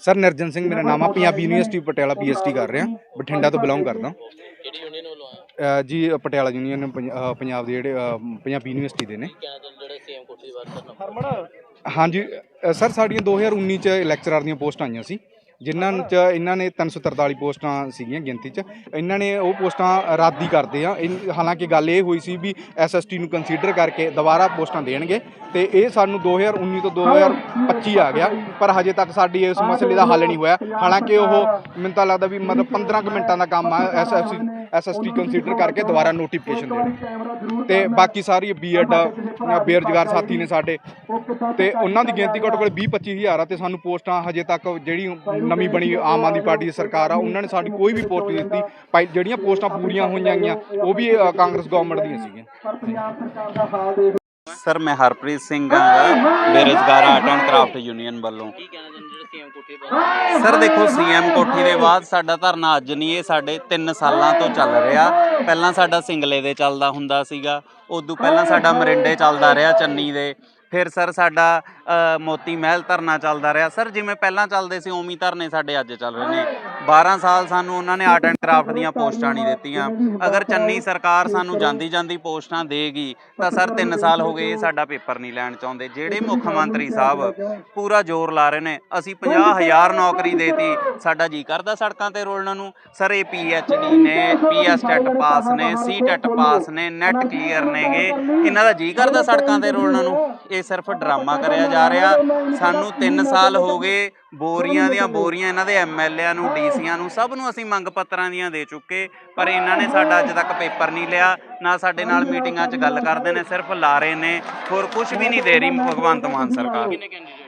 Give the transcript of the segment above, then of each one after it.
Sir ਨਿਰਜਨ Singh ਮੇਰਾ ਨਾਮ ਆ ਪੰਜਾਬੀ ਯੂਨੀਵਰਸਿਟੀ ਪਟਿਆਲਾ ਪੀਐਚਡੀ ਕਰ ਰਿਹਾ। ਬਠਿੰਡਾ ਤੋਂ ਬਿਲੋਂਗ ਕਰਦਾ। ਕਿਹੜੀ ਯੂਨੀਅਨ ਵੱਲੋਂ ਆਇਆ? ਅ, ਜੀ ਪਟਿਆਲਾ ਯੂਨੀਅਨ ਪੰਜਾਬ ਦੇ ਜਿਹੜੇ ਪੰਜਾਬੀ ਯੂਨੀਵਰਸਿਟੀ ਦੇ ਨੇ। ਹਾਂਜੀ ਸਰ ਸਾਡੀਆਂ 2019 ਚ ਲੈਕਚਰਰ ਦੀਆਂ ਪੋਸਟਾਂ ਆਈਆਂ ਸੀ। ਜਿਨ੍ਹਾਂ ਚ ਇਹਨਾਂ ਨੇ 343 ਪੋਸਟਾਂ ਸੀਗੀਆਂ ਗਿਣਤੀ ਚ। ਇਹਨਾਂ ਨੇ ਉਹ ਪੋਸਟਾਂ ਰੱਦ ਕਰਦੇ ਆ। ਇਹ- ਹਾਲਾਂਕਿ ਗੱਲ ਇਹ ਹੋਈ ਸੀ ਵੀ ਐਸਐਸਟੀ ਨੂੰ ਕੰਸੀਡਰ ਕਰਕੇ ਦੁਬਾਰਾ ਪੋਸਟਾਂ ਦੇਣਗੇ ਤੇ ਇਹ ਸਾਨੂੰ 2019 ਤੋਂ 2025 ਆ ਗਿਆ, ਪਰ ਹਜੇ ਤੱਕ ਸਾਡੀ ਇਸ ਮਸਲੇ ਦਾ ਹੱਲ ਨਹੀਂ ਹੋਇਆ। ਹਾਲਾਂਕਿ ਉਹ ਮੈਨੂੰ ਤਾਂ ਲੱਗਦਾ ਵੀ ਮਤਲਬ 15 ਕੁ ਮਿੰਟਾਂ ਦਾ ਕੰਮ ਆ ਐਸਐਸਟੀ ਐਸਐਸਟੀ ਕੰਸੀਡਰ ਕਰਕੇ ਦੁਬਾਰਾ ਨੋਟੀਫਿਕੇਸ਼ਨ ਦੇਣੀ। ਤੇ ਬਾਕੀ ਸਾਰੀ ਬੀਐਡ ਬੇਰੁਜ਼ਗਾਰ ਸਾਥੀ ਨੇ ਸਾਡੇ। ਤੇ ਉਹਨਾਂ ਦੀ ਗਿਣਤੀ ਘੱਟੋ ਘੱਟ 20 25 ਹਜ਼ਾਰ ਆ ਤੇ ਸਾਨੂੰ ਪੋਸਟਾਂ ਹਜੇ ਤੱਕ ਜਿਹੜੀ ਨਵੀਂ ਬਣੀ ਆਮ ਆਦਮੀ ਪਾਰਟੀ ਦੀ ਸਰਕਾਰ ਆ ਉਹਨਾਂ ਨੇ ਸਾਡੀ ਕੋਈ ਵੀ ਪੋਸਟ ਨਹੀਂ ਦਿੱਤੀ। ਭਾਈ ਜਿਹੜੀਆਂ ਪੋਸਟਾਂ ਪੂਰੀਆਂ ਹੋਈਆਂ ਗਈਆਂ ਉਹ ਵੀ ਅ, ਕਾਂਗਰਸ ਗਵਰਨਮੈਂਟ ਦੀਆਂ ਸੀਗੀਆਂ। ਸਰ ਮੈਂ ਹਰਪ੍ਰੀਤ ਸਿੰਘ ਬੇਰੁਜ਼ਗਾਰ ਆਰਟ ਐਂਡ ਕਰਾਫਟ ਯੂਨੀਅਨ ਵੱਲੋਂ। ਕੀ ਕਹਿਣਾ ਚਾਹੁੰਦੇ ਜਿਹੜੇ ਸੀਐਮ ਕੋਠੀ ਬਾਰੇ? ਸਰ ਦੇਖੋ ਸੀਐਮ ਕੋਠੀ ਦੇ ਬਾਅਦ ਸਾਡਾ ਧਰਨਾ ਅੱਜ ਨਹੀਂ ਇਹ ਸਾਡੇ 3 ਸਾਲਾਂ ਤੋਂ ਚੱਲ ਰਿਹਾ। ਪਹਿਲਾਂ ਸਾਡਾ ਸਿੰਗਲੇ ਦੇ ਚੱਲਦਾ ਹੁੰਦਾ ਸੀਗਾ ਉਦੋਂ ਪਹਿਲਾਂ ਸਾਡਾ ਮਰਿੰਡੇ ਚੱਲਦਾ ਰਿਹਾ ਚੰਨੀ ਦੇ। ਫਿਰ ਸਰ ਸਾਡਾ ਮੋਤੀ ਮਹਿਲ ਧਰਨਾ ਚੱਲਦਾ ਰਿਹਾ। ਸਰ, ਜਿਵੇਂ ਪਹਿਲਾਂ ਚੱਲਦੇ ਸੀ ਉਮੀ ਧਰਨੇ ਸਾਡੇ ਅੱਜ ਚੱਲ ਰਹੇ ਨੇ। 12 ਸਾਲ ਸਾਨੂੰ ਉਹਨਾਂ ਨੇ ਆਰਟ ਐਂਡ ਕਰਾਫਟ ਦੀਆਂ ਪੋਸਟਾਂ ਨਹੀਂ ਦਿੱਤੀਆਂ। ਅਗਰ ਚੰਨੀ ਸਰਕਾਰ ਸਾਨੂੰ ਜਾਂਦੀ ਜਾਂਦੀ ਪੋਸਟਾਂ ਦੇਗੀ, ਤਾਂ ਸਰ 3 ਸਾਲ ਹੋ ਗਏ ਇਹ ਸਾਡਾ ਪੇਪਰ ਨਹੀਂ ਲੈਣ ਚਾਹੁੰਦੇ। ਜਿਹੜੇ ਮੁੱਖ ਮੰਤਰੀ ਸਾਹਿਬ ਪੂਰਾ ਜ਼ੋਰ ਲਾ ਰਹੇ ਨੇ, ਅਸੀਂ 50000 ਨੌਕਰੀ ਦੇਤੀ, ਸਾਡਾ ਜੀ ਕਰਦਾ ਸੜਕਾਂ ਤੇ ਰੋਲਣ ਨੂੰ। ਸਰ, ਇਹ ਡੀ ਨੇ ਪੀਐਸ ਟੈਟ ਪਾਸ ਨੇ ਸੀ ਟੈਟ ਪਾਸ ਨੇ ਨੈਟ ਕਲੀਅਰ ਨੇਗੇ। ਇਹਨਾਂ ਦਾ ਜੀ ਕਰਦਾ ਸੜਕਾਂ ਤੇ ਰੋਲਣ ਨੂੰ। ਇਹ ਸਿਰਫ ਡਰਾਮਾ ਕਰਿਆ ਜਾ ਰਿਹਾ। ਸਾਨੂੰ 3 ਸਾਲ ਹੋ ਗਏ ਬੋਰੀਆਂ ਦੀਆਂ ਬੋਰੀਆਂ ਇਹਨਾਂ ਦੇ ਐਮਐਲਏਆਂ ਨੂੰ ਡੀਸੀਆਂ ਨੂੰ ਸਭ ਨੂੰ ਅਸੀਂ ਮੰਗ ਪੱਤਰਾਂ ਦੀਆਂ ਦੇ ਚੁੱਕੇ। ਪਰ ਇਹਨਾਂ ਨੇ ਸਾਡਾ ਅੱਜ ਤੱਕ ਪੇਪਰ ਨਹੀਂ ਲਿਆ ਨਾ ਸਾਡੇ ਨਾਲ ਮੀਟਿੰਗਾਂ 'ਚ ਗੱਲ ਕਰਦੇ ਨੇ ਸਿਰਫ ਲਾਰੇ ਨੇ ਹੋਰ ਕੁਝ ਵੀ ਨਹੀਂ ਦੇ ਰਹੀ ਭਗਵੰਤ ਮਾਨ ਸਰਕਾਰ। ਕਿੰਨੇ ਕੈਂਡੀਡੇਟ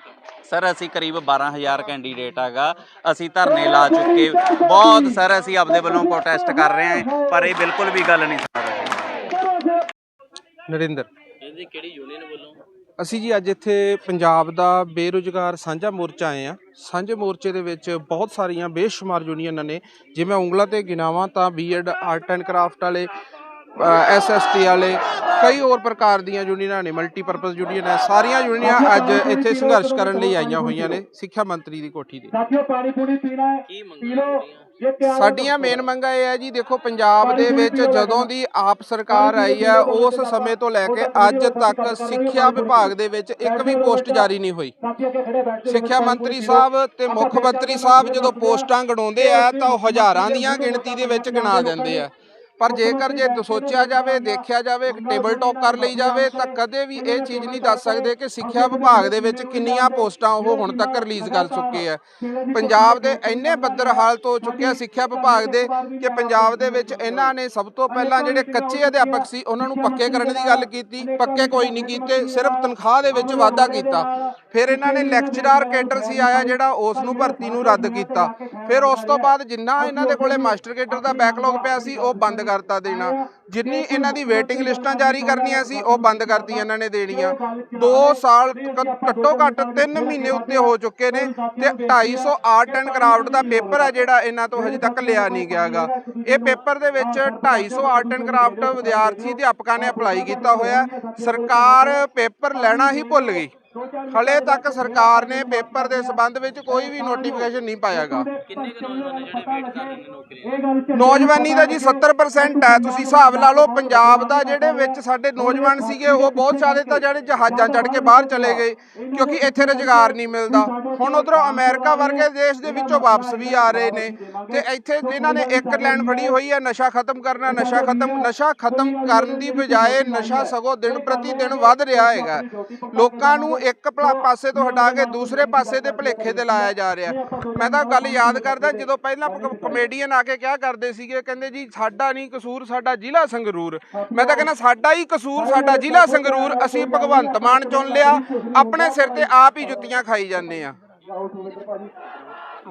ਸਰ ਅਸੀਂ ਕਰੀਬ 12000 ਕੈਂਡੀਡੇਟ ਹੈਗਾ। ਅਸੀਂ ਧਰਨੇ ਲਾ ਚੁੱਕੇ। ਬਹੁਤ ਸਰ ਅਸੀਂ ਆਪਦੇ ਵੱਲੋਂ ਪ੍ਰੋਟੈਸਟ ਕਰ ਰਹੇ ਹਾਂ ਪਰ ਇਹ ਬਿਲਕੁਲ ਵੀ ਗੱਲ ਨਹੀਂ ਸੁਣ ਰਹੇ। ਨਰਿੰਦਰ। ਇਹਦੀ ਕਿਹੜੀ ਯੂਨੀਅਨ ਵੱਲੋਂ? ਅਸੀਂ ਜੀ ਅੱਜ ਇੱਥੇ ਪੰਜਾਬ ਦਾ ਬੇਰੁਜ਼ਗਾਰ ਸਾਂਝਾ ਮੋਰਚਾ ਆਏ ਆ ਸਾਂਝੇ ਮੋਰਚੇ ਦੇ ਵਿੱਚ ਬਹੁਤ ਸਾਰੀਆਂ ਬੇਸ਼ੁਮਾਰ ਯੂਨੀਅਨਾਂ ਨੇ ਜੇ ਮੈਂ ਉਂਗਲਾਂ ਤੇ ਗਿਣਾਵਾਂ, ਤਾਂ ਬੀਐਡ ਆਰਟ ਐਂਡ ਕਰਾਫਟ ਵਾਲੇ ਐਸਐਸਟੀ ਵਾਲੇ ਕਈ ਹੋਰ ਪ੍ਰਕਾਰ ਦੀਆਂ ਯੂਨੀਅਨਾਂ ਨੇ ਮਲਟੀਪਰਪਸ ਯੂਨੀਅਨ ਹੈ। ਸਾਰੀਆਂ ਯੂਨੀਅਨਾਂ ਅੱਜ ਇੱਥੇ ਸੰਘਰਸ਼ ਕਰਨ ਲਈ ਆਈਆਂ ਹੋਈਆਂ ਨੇ ਸਿੱਖਿਆ ਮੰਤਰੀ ਦੀ ਕੋਠੀ ਤੇ। ਸਾਥੀਓ ਪਾਣੀ ਪੂਣੀ ਪੀਣਾ ਹੈ ਕੀ ਪੀ ਮੰਗਾਂ ਲਓ ਜਿਹੜੀਆਂ ਜੇ ਪਿਆਰ ਸਾਡੀਆਂ ਮੇਨ ਮੰਗਾਂ ਇਹ ਹੈ ਜੀ ਦੇਖੋ ਪੰਜਾਬ ਦੇ ਵਿੱਚ ਜਦੋਂ ਦੀ ਆਪ ਸਰਕਾਰ ਆਈ ਹੈ ਉਸ ਸਮੇਂ ਤੋਂ ਲੈ ਕੇ ਅੱਜ ਤੱਕ ਸਿੱਖਿਆ ਵਿਭਾਗ ਦੇ ਵਿੱਚ ਇੱਕ ਵੀ ਪੋਸਟ ਜਾਰੀ ਨਹੀਂ ਹੋਈ। ਸਿੱਖਿਆ ਮੰਤਰੀ ਸਾਹਿਬ ਤੇ ਮੁੱਖ ਮੰਤਰੀ ਸਾਹਿਬ ਜਦੋਂ ਪੋਸਟਾਂ ਗਣਾਉਂਦੇ ਆ ਤਾਂ ਉਹ ਹਜ਼ਾਰਾਂ ਦੀਆਂ ਗਿਣਤੀ ਦੇ ਵਿੱਚ ਗਿਣਾ ਦਿੰਦੇ ਆ। ਪਰ ਜੇਕਰ ਜੇ ਸੋਚਿਆ ਜਾਵੇ, ਦੇਖਿਆ ਜਾਵੇ ਟੇਬਲ ਟਾਕ ਕਰ ਲਈ ਜਾਵੇ, ਤਾਂ ਕਦੇ ਵੀ ਇਹ ਚੀਜ਼ ਨਹੀਂ ਦੱਸ ਸਕਦੇ ਕਿ ਸਿੱਖਿਆ ਵਿਭਾਗ ਦੇ ਵਿੱਚ ਕਿੰਨੀਆਂ ਪੋਸਟਾਂ ਉਹ ਹੁਣ ਤੱਕ ਰਿਲੀਜ਼ ਕਰ ਚੁੱਕੇ ਆ। ਪੰਜਾਬ ਦੇ ਇੰਨੇ ਬੱਦਰ ਹਾਲਤ ਹੋ ਚੁੱਕੇ ਆ ਸਿੱਖਿਆ ਵਿਭਾਗ ਦੇ ਕਿ ਪੰਜਾਬ ਦੇ ਵਿੱਚ ਇਹਨਾਂ ਨੇ ਸਭ ਤੋਂ ਪਹਿਲਾਂ ਜਿਹੜੇ ਕੱਚੇ ਅਧਿਆਪਕ ਸੀ, ਉਹਨਾਂ ਨੂੰ ਪੱਕੇ ਕਰਨ ਦੀ ਗੱਲ ਕੀਤੀ, ਪੱਕੇ ਕੋਈ ਨਹੀਂ ਕੀਤੇ, ਸਿਰਫ ਤਨਖਾਹ ਦੇ ਵਿੱਚ ਵਾਧਾ ਕੀਤਾ। ਫਿਰ ਇਹਨਾਂ ਨੇ ਲੈਕਚਰਾਰ ਕੇਡਰ ਸੀ ਆਇਆ ਜਿਹੜਾ ਉਸ ਨੂੰ ਭਰਤੀ ਨੂੰ ਰੱਦ ਕੀਤਾ। ਫਿਰ ਉਸ ਤੋਂ ਬਾਅਦ ਜਿੰਨਾ ਇਹਨਾਂ ਦੇ ਕੋਲੇ ਮਾਸਟਰ ਕੇਡਰ ਦਾ ਬੈਕਲੌਗ ਪਿਆ ਸੀ, ਉਹ ਬੰਦ ਕਰਤਾ ਦੇਣਾ। ਜਿੰਨੀ ਇਹਨਾਂ ਦੀ ਵੇਟਿੰਗ ਲਿਸਟਾਂ ਜਾਰੀ ਕਰਨੀਆਂ ਸੀ ਉਹ ਬੰਦ ਕਰਤੀਆਂ ਇਹਨਾਂ ਨੇ ਦੇਣੀਆਂ। 2 ਸਾਲ ਘੱਟੋ ਘੱਟ 3 ਮਹੀਨੇ ਉੱਤੇ ਹੋ ਚੁੱਕੇ ਨੇ ਤੇ 250 ਆਰਟ ਐਂਡ ਕਰਾਫਟ ਦਾ ਪੇਪਰ ਆ ਜਿਹੜਾ ਇਹਨਾਂ ਤੋਂ ਹਜੇ ਤੱਕ ਲਿਆ ਨਹੀਂ ਗਿਆਗਾ ਇਹ ਪੇਪਰ ਦੇ ਵਿੱਚ 250 ਆਰਟ ਐਂਡ ਕਰਾਫਟ ਵਿਦਿਆਰਥੀ ਅਧਿਆਪਕਾਂ ਨੇ ਅਪਲਾਈ ਕੀਤਾ ਹੋਇਆ। ਸਰਕਾਰ ਪੇਪਰ ਲੈਣਾ ਹੀ ਭੁੱਲ ਗਈ। ਹਲੇ ਤੱਕ ਸਰਕਾਰ ਨੇ ਪੇਪਰ ਦੇ ਸਬੰਧ ਵਿੱਚ ਕੋਈ ਵੀ ਨੋਟੀਫਿਕੇਸ਼ਨ ਨਹੀਂ ਪਾਇਆਗਾ। ਕਿੰਨੇ ਕੁ ਨੌਜਵਾਨ ਨੇ ਜਿਹੜੇ ਵੇਟ ਕਰ ਰਹੇ ਨੇ ਨੌਕਰੀਆਂ ਇਹ ਗੱਲ ਚ ਨੌਜਵਾਨੀ ਦਾ ਜੀ 70% ਹੈ। ਤੁਸੀਂ ਹਿਸਾਬ ਲਾ ਲਓ ਪੰਜਾਬ ਦਾ ਜਿਹੜੇ ਵਿੱਚ ਸਾਡੇ ਨੌਜਵਾਨ ਸੀਗੇ ਉਹ ਬਹੁਤ ਸਾਰੇ ਤਾਂ ਜਿਹੜੇ ਜਹਾਜ਼ਾਂ ਚੜ੍ਹ ਕੇ ਬਾਹਰ ਚਲੇ ਗਏ ਕਿਉਂਕਿ ਇੱਥੇ ਰੁਜ਼ਗਾਰ ਨਹੀਂ ਮਿਲਦਾ। ਹੁਣ ਉਧਰੋਂ ਅਮਰੀਕਾ ਵਰਗੇ ਦੇਸ਼ ਦੇ ਵਿੱਚੋਂ ਵਾਪਸ ਵੀ ਆ ਰਹੇ ਨੇ। ਤੇ ਇੱਥੇ ਇਹਨਾਂ ਨੇ ਇੱਕ ਲਾਈਨ ਫੜੀ ਹੋਈ ਹੈ ਨਸ਼ਾ ਖਤਮ ਕਰਨਾ ਨਸ਼ਾ ਖਤਮ ਨਸ਼ਾ ਖਤਮ ਕਰਨ ਦੀ ਬਜਾਏ ਨਸ਼ਾ ਸਗੋਂ ਦਿਨ ਪ੍ਰਤੀ ਦਿਨ ਵੱਧ ਰਿਹਾ ਹੈਗਾ। ਲੋਕਾਂ ਨੂੰ ਇੱਕ ਭਲਾ ਪਾਸੇ ਤੋਂ ਹਟਾ ਕੇ ਦੂਸਰੇ ਪਾਸੇ ਦੇ ਭਲੇਖੇ ਤੇ ਲਾਇਆ ਜਾ ਰਿਹਾ। ਮੈਂ ਤਾਂ ਗੱਲ ਯਾਦ ਕਰਦਾ ਜਦੋਂ ਪਹਿਲਾਂ ਕਮੇਡੀਅਨ ਆ ਕੇ ਕਿਹਾ ਕਰਦੇ ਸੀਗੇ ਕਹਿੰਦੇ ਜੀ ਸਾਡਾ ਨਹੀਂ ਕਸੂਰ ਸਾਡਾ ਜ਼ਿਲ੍ਹਾ ਸੰਗਰੂਰ। ਮੈਂ ਤਾਂ ਕਹਿੰਦਾ ਸਾਡਾ ਹੀ ਕਸੂਰ ਸਾਡਾ ਜ਼ਿਲ੍ਹਾ ਸੰਗਰੂਰ ਅਸੀਂ ਭਗਵੰਤ ਮਾਨ ਚੁਣ ਲਿਆ ਆਪਣੇ ਸਿਰ ਤੇ ਆਪ ਹੀ ਜੁੱਤੀਆਂ ਖਾਈ ਜਾਂਦੇ ਆ।